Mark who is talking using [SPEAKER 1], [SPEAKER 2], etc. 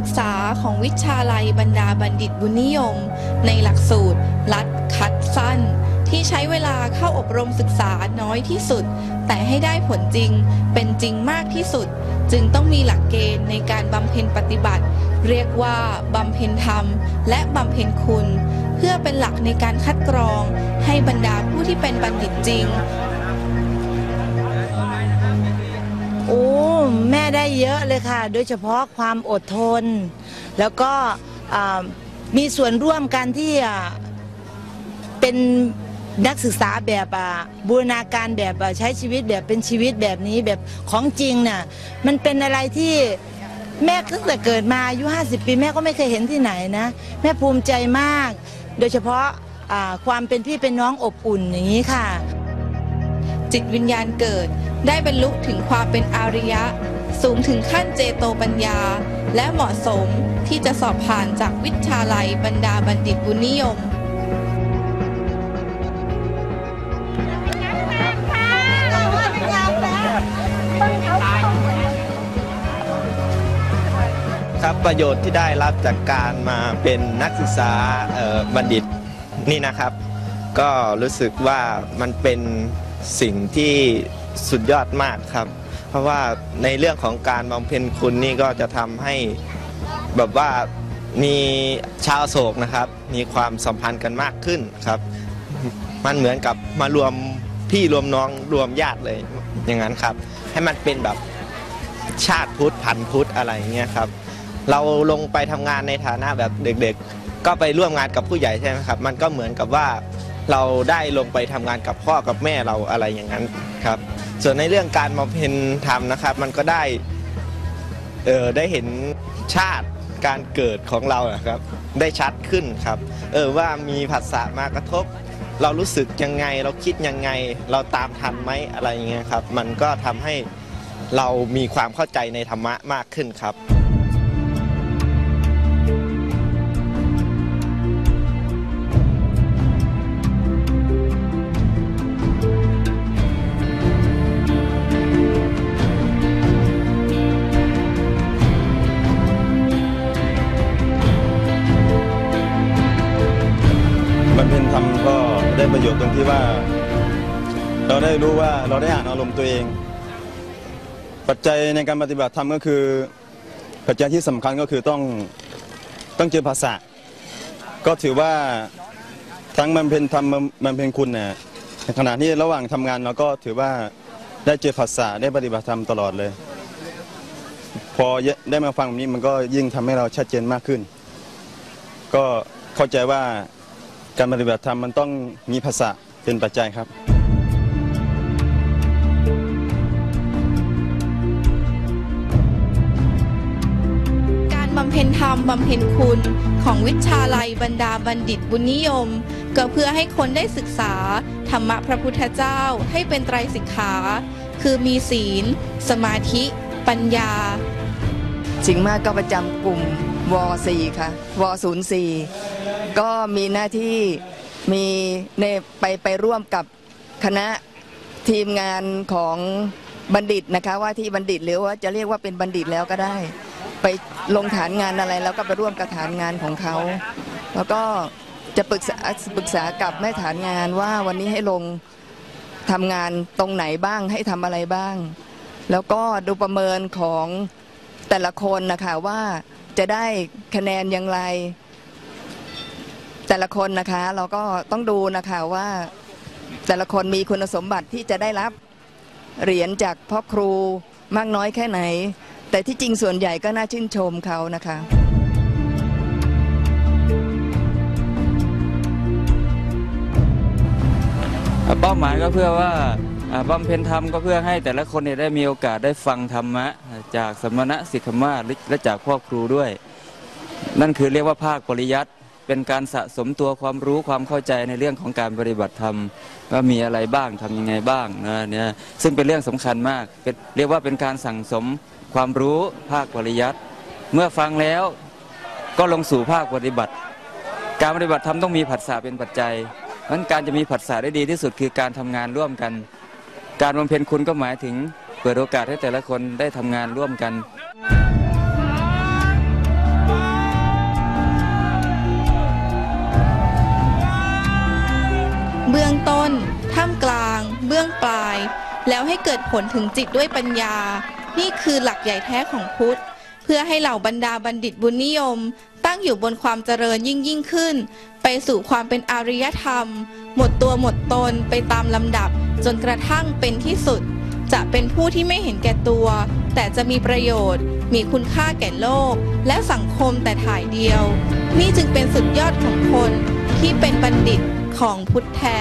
[SPEAKER 1] ศึกษาของวิชาลัยบรรดาบัณฑิตบุญนิยม ในหลักสูตรลัดคัดสั้น ที่ใช้เวลาเข้าอบรมศึกษาน้อยที่สุด แต่ให้ได้ผลจริงเป็นจริงมากที่สุด จึงต้องมีหลักเกณฑ์ในการบำเพ็ญปฏิบัติ เรียกว่าบำเพ็ญธรรม และบำเพ็ญคุณ เพื่อเป็นหลักในการคัดกรอง ให้บรรดาผู้ที่เป็นบัณฑิตจริง
[SPEAKER 2] โอ้แม่ได้เยอะเลยค่ะ โดยเฉพาะความอดทน แล้วก็มีส่วนร่วมกันที่เป็นนักศึกษาแบบบูรณาการแบบใช้ชีวิตแบบเป็นชีวิตแบบนี้แบบของจริงน่ะมันเป็นอะไรที่แม่ตั้งแต่เกิดมาอายุ 50 ปีแม่ก็ไม่เคยเห็นที่ไหนนะ แม่ภูมิใจมาก โดยเฉพาะความเป็นพี่เป็นน้องอบอุ่นอย่างนี้ค่ะ
[SPEAKER 1] จิตวิญญาณเกิด ได้บรรลุถึงความเป็นอาริยะ สูงถึงขั้นเจโตปัญญา และเหมาะสมที่จะสอบผ่านจากวิชาลัยบรรดาบัณฑิตบุญนิยม
[SPEAKER 3] ครับประโยชน์ที่ได้รับจากการมาเป็นนักศึกษาบัณฑิตนี่นะครับ ก็รู้สึกว่ามันเป็นสิ่งที่ สุดยอดมากครับ เพราะว่าในเรื่องของการบำเพ็ญคุณนี่ก็จะทำให้แบบว่ามีชาวโศกนะครับ มีความสัมพันธ์กันมากขึ้นครับ มันเหมือนกับมารวมพี่รวมน้องรวมญาติเลยอย่างนั้นครับ ให้มันเป็นแบบชาติพุทธพันธุ์พุทธอะไรเงี้ยครับ เราลงไปทำงานในฐานะแบบเด็กๆ ก็ไปร่วมงานกับผู้ใหญ่ใช่ไหมครับ มันก็เหมือนกับว่า เราได้ลงไปทำงานกับพ่อกับแม่เราอะไรอย่างนั้นครับ ส่วนในเรื่องการมาเพนทำนะครับ มันก็ได้เออได้เห็นชาติการเกิดของเราครับ ได้ชัดขึ้นครับ เออว่ามีภาษามากระทบ เรารู้สึกยังไง เราคิดยังไง เราตามทันไหมอะไรอย่างเงี้ยครับ มันก็ทำให้เรามีความเข้าใจในธรรมะมากขึ้นครับ
[SPEAKER 4] ได้ประโยชน์ตรงที่ว่า เราได้รู้ว่าเราได้อ่านอารมณ์ตัวเอง ปัจจัยในการปฏิบัติธรรมก็คือ ปัจจัยที่สำคัญก็คือต้องต้องเจอภาษาก็ถือว่าทั้งบำเพ็ญธรรมบำเพ็ญคุณเนี่ยในขณะที่ระหว่างทำงานเราก็ถือว่าได้เจอภาษาได้ปฏิบัติธรรมตลอดเลย พอได้มาฟังแบบนี้มันก็ยิ่งทำให้เราชัดเจนมากขึ้น ก็เข้าใจว่า การปฏิบัติธรรมมันต้องมีภาษาเป็นปัจจัยครับ
[SPEAKER 1] การบำเพ็ญธรรมบำเพ็ญคุณของวิชาลัยบรรดาบัณฑิตบุญนิยม ก็เพื่อให้คนได้ศึกษา ธรรมะพระพุทธเจ้าให้เป็นไตรสิกขา คือมีศีล สมาธิ ปัญญา
[SPEAKER 5] สิงห์มากก็ประจำกลุ่ม ว .4 ค่ะว .04 ก็มีหน้าที่มีในไปไปร่วมกับคณะทีมงานของบัณฑิตนะคะว่าที่บัณฑิตหรือว่าจะเรียกว่าเป็นบัณฑิตแล้วก็ได้ ไปลงฐานงานอะไรแล้วก็ไปร่วมกับฐานงานของเขา แล้วก็จะปรึกษาปรึกษากับแม่ฐานงานว่าวันนี้ให้ลงทำงานตรงไหนบ้างให้ทำอะไรบ้าง แล้วก็ดูประเมินของแต่ละคนนะคะว่า จะได้คะแนนอย่างไร แต่ละคนนะคะเราก็ต้องดูนะคะว่าแต่ละคนมีคุณสมบัติที่จะได้รับเหรียญจากพ่อครูมากน้อยแค่ไหน แต่ที่จริงส่วนใหญ่ก็น่าชื่นชมเขานะคะ
[SPEAKER 6] เป้าหมายก็เพื่อว่าอ่า บำเพ็ญธรรมก็เพื่อให้แต่ละคนเนี่ยได้มีโอกาสได้ฟังธรรมะ จากสมณะสิกขมาและจากพ่อครูด้วย นั่นคือเรียกว่าภาคปริยัติเป็นการสะสมตัวความรู้ความเข้าใจในเรื่องของการปฏิบัติธรรมว่ามีอะไรบ้างทำยังไงบ้างนะเนี่ยซึ่งเป็นเรื่องสำคัญมากเเรียกว่าเป็นการสั่งสมความรู้ภาคปริยัติเมื่อฟังแล้วก็ลงสู่ภาคปฏิบัติ การปฏิบัติธรรมต้องมีผัสสะเป็นปัจจัยเพราะนั้นการจะมีผัสสะได้ดีที่สุดคือการทำงานร่วมกัน การบำเพ็ญคุณก็หมายถึงเปิดโอกาสให้แต่ละคนได้ทำงานร่วมกัน
[SPEAKER 1] เบื้องต้น ท่ามกลาง เบื้องปลาย แล้วให้เกิดผลถึงจิตด้วยปัญญา นี่คือหลักใหญ่แท้ของพุทธ เพื่อให้เหล่าบรรดาบัณฑิตบุญนิยม ตั้งอยู่บนความเจริญยิ่งยิ่งขึ้น สู่ความเป็นอารยธรรม หมดตัวหมดตนไปตามลำดับ จนกระทั่งเป็นที่สุด จะเป็นผู้ที่ไม่เห็นแก่ตัว แต่จะมีประโยชน์ มีคุณค่าแก่โลก และสังคมแต่ถ่ายเดียว นี่จึงเป็นสุดยอดของคนที่เป็นบัณฑิตของพุทธแท้